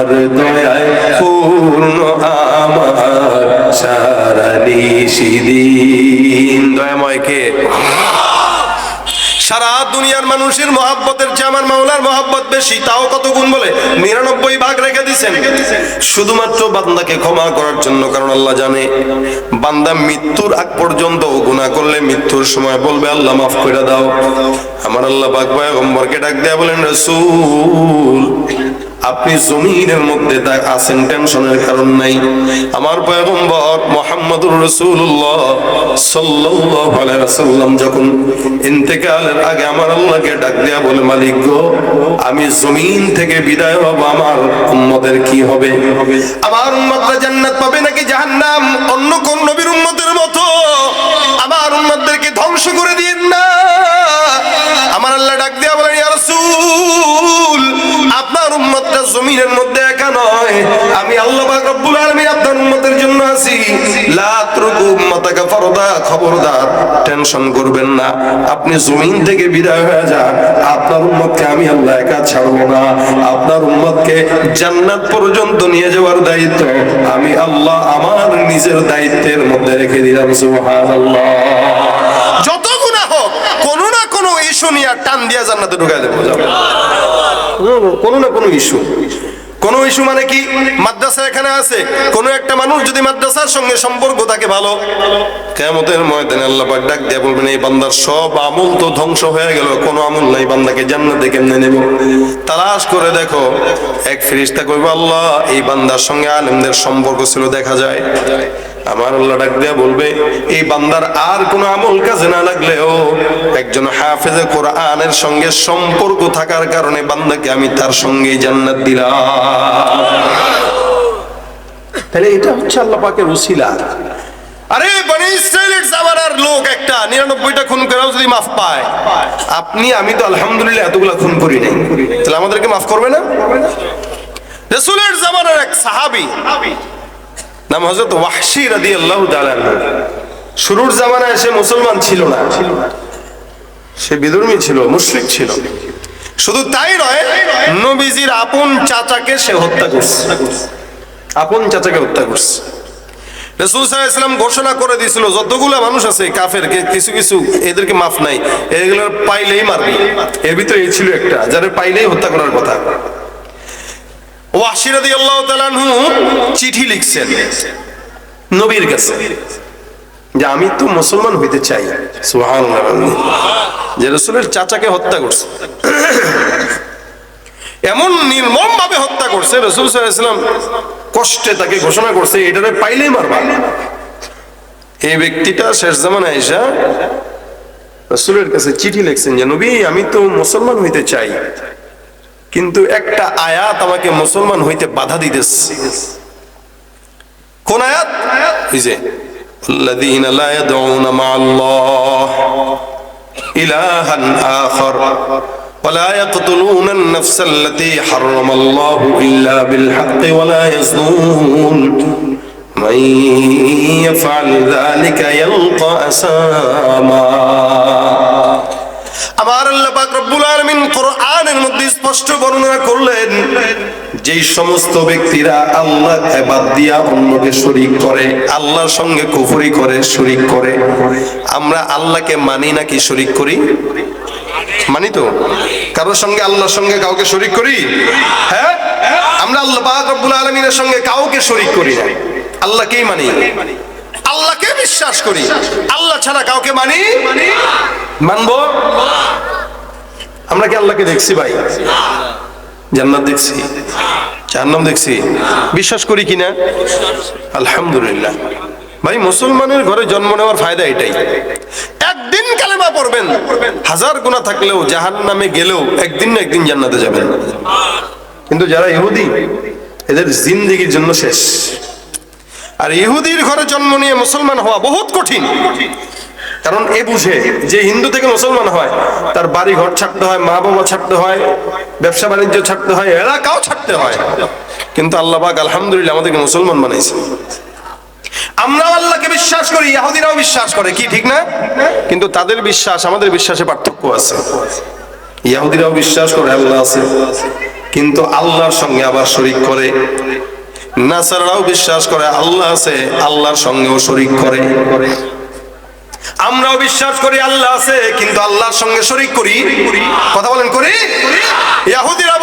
তোমার দয়ায় পূর্ণ আমার সারা নিষিদিন দয়াময় কে? সারা দুনিয়ার মানুষের মহাব্বতের চেয়ে আমার মাওলার মহাব্বত বেশি, তাও কত গুণ বলে? নিরানব্বই ভাগ রেখে দিছেন। শুধুমাত্র বান্দাকে ক্ষমা করার জন্য, কারণ আল্লাহ জানে, বান্দা মৃত্যুর আগ পর্যন্ত গুনাহ করলে মৃত্যুর সময় বলবে, আল্লাহ মাফ করে দাও। আমার আল্লাহ পাক পয়গম্বরকে ডাক দেয়া বলেন, রাসূল আপনি জমিনের মধ্যে আছেন, টেনশনের কারণ নাই। আমার পয়গম্বর মোহাম্মদুর রাসূলুল্লাহ সাল্লাল্লাহু আলাইহি যখন ইন্তেকালের আগে আমার আল্লাহকে ডাক দেয়া বলে, মালিক গো, আমি জমিন থেকে বিদায় হব, আমার উম্মতের কি হবে? আমার উম্মতরা জান্নাত পাবে নাকি জাহান্নাম? অন্য কোন নবীর উম্মতের মতো? আমার উম্মতদেরকে ধ্বংস করে দিন না। আমার আল্লাহ ডাক আমি আল্লাহ রব্বুল আলামিন আপনার উম্মতের জন্য আছি। লা তুরকু উম্মাতাকা ফারদা, খবরদার, টেনশন করবেন না। আপনি জমিন থেকে বিদায় হয়ে যান। আপনার উম্মতকে আমি আল্লাহ একা ছাড়বো না। আপনার উম্মতকে জান্নাত পর্যন্ত নিয়ে যাওয়ার দায়িত্ব আমি আল্লাহ আমার নিজের দায়িত্বের মধ্যে রেখে দিলাম, সুবহানাল্লাহ। যত গুনাহ হোক, কোনো না কোনো ইস্যু নিয়ে টান দিয়া জান্নাতে ঢুকাই দেবো যাব। কোনো না কোনো ইস্যু কোন ইস্যু মানে কি? মাদ্রাসা এখানে আছে। কোন একটা মানুষ যদি মাদ্রাসার সঙ্গে সম্পর্ক থাকে ভালো। কেমতের ময়দানে আল্লাহ পাক ডাক দিয়ে বলবেন, এই বান্দার সব আমল তো ধ্বংস হয়ে গেল। কোনো আমল নাই, বান্দাকে জান্নাতে কেমনে নেব? তালাশ করে দেখো, এক ফেরেশতা কইবে, আল্লাহ, এই বান্দার সঙ্গে আলেমদের সম্পর্ক ছিল, দেখা যায়। আমার আল্লাহ ডাক দিয়া বলবে, এই বান্দার আর কোনো আমল কাজে না লাগলেও একজন হাফেজে কোরআনের সঙ্গে সম্পর্ক থাকার কারণে বান্দাকে আমি তার সঙ্গে জান্নাত দিলাম। তাহলে এটা হচ্ছে আল্লাহ পাকের উসিলা আরে, বনি ইসরায়েলের জামানার লোক একটা, নিরানব্বইটা খুন করেও যদি মাফ পায়। আপনি, আমি তো আলহামদুলিল্লাহ এতগুলা খুন করি নাই। তাহলে আমাদেরকে মাফ করবে না? রসুলের জামানার এক সাহাবী নাম হজরত ওয়াহশি রাদি আল্লাহ শুরুর জামানায় সে মুসলমান ছিল না। সে বিধর্মী ছিল, মুশরিক ছিল। শুধু তাই নয়, নবীজির আপন চাচাকে সে হত্যা করছে। আপন চাচাকে হত্যা করছে। রসুল ঘোষণা করে দিয়েছিল, যতগুলো মানুষ আছে, কাফের কিছু কিছু এদেরকে মাফ নাই। এগুলো পাইলেই মারবে। এর ভিতরে এই ছিল একটা, যাদের পাইলেই হত্যা করার কথা। ওয়াসিরাদি আল্লাহ তালানহু চিঠি লিখছেন। নবীর কাছে। যে আমি তো মুসলমান হইতে চাই। যে রসুলের চাচাকে হত্যা করছে। এমন নির্মম ভাবে হত্যা করছে, রসুল সাল্লাম কষ্টে তাকে ঘোষণা করছে, এটারে পাইলেই মারবা। এই ব্যক্তিটা শেষ জামান আইসা রসুলের কাছে চিঠি লিখছেন যে, নবী, আমি তো মুসলমান হইতে চাই। কিন্তু একটা আয়াত আমাকে মুসলমান হইতে বাধা দিতেছে কোন আয়াত এই যে الذين لا يدعون مع الله إلها آخر ولا يقتلون النفس التي حرم الله إلا بالحق ولا يزنون من يفعل ذلك يلقى أساما আমার স্পষ্ট বর্ণনা করলেন, যেই সমস্ত ব্যক্তিরা আল্লাহ বাদ দিয়া অন্যকে আল্লাহর সঙ্গে কুফরি করে, আমরা আল্লাহকে মানি নাকি শরীক করি? মানি তো। কারোর সঙ্গে আল্লাহর সঙ্গে কাউকে শরীক করি? হ্যাঁ? আমরা আল্লাহ পাক রব্বুল আলামিনের সঙ্গে কাউকে শরীক করি না। আল্লাহকেই মানি। আল্লাহকে বিশ্বাস করি। আল্লাহ ছাড়া কাউকে মানি? মানবো? আমরা কি আল্লাহকে দেখছি ভাই? জান্নাত দেখছি। জাহান্নাম দেখছি। বিশ্বাস করি কিনা? আলহামদুলিল্লাহ। ভাই, মুসলমানের ঘরে জন্ম নেওয়ার ফায়দা এটাই। একদিন কালেমা পড়বেন। হাজার গুণা থাকলেও জাহান নামে গেলেও একদিন না একদিন জান্নাতে যাবেন। কিন্তু যারা ইহুদি, এদের জিন্দিগির জন্য শেষ। আর ইহুদির ঘরে জন্ম নিয়ে মুসলমান হওয়া বহুত কঠিন। কারণ এ বুঝে যে হিন্দু থেকে মুসলমান হয়, তার বাড়ি ঘর ছাড়তে হয়, মা বাবা ছাড়তে হয়, ব্যবসা বাণিজ্য ছাড়তে হয়, এলাকাও ছাড়তে হয়। কিন্তু আল্লাহ পাক আলহামদুলিল্লাহ আমাদেরকে মুসলমান বানাইছে আমরাও আল্লাহকে বিশ্বাস করি ইহুদিরাও বিশ্বাস করে, কি ঠিক না? কিন্তু তাদের বিশ্বাস, আমাদের বিশ্বাসে পার্থক্য আছে। ইহুদিরাও বিশ্বাস করে, আল্লাহ আছে। কিন্তু আল্লাহর সঙ্গে আবার শরিক করে। নাসারাও বিশ্বাস করে, আল্লাহ আছে, আল্লাহর সঙ্গেও শরিক করে। আমরাও বিশ্বাস করি আল্লাহ আছে কিন্তু আল্লাহর সঙ্গে শরিক করি। কথা বলেন করি? ইয়াহুদিরা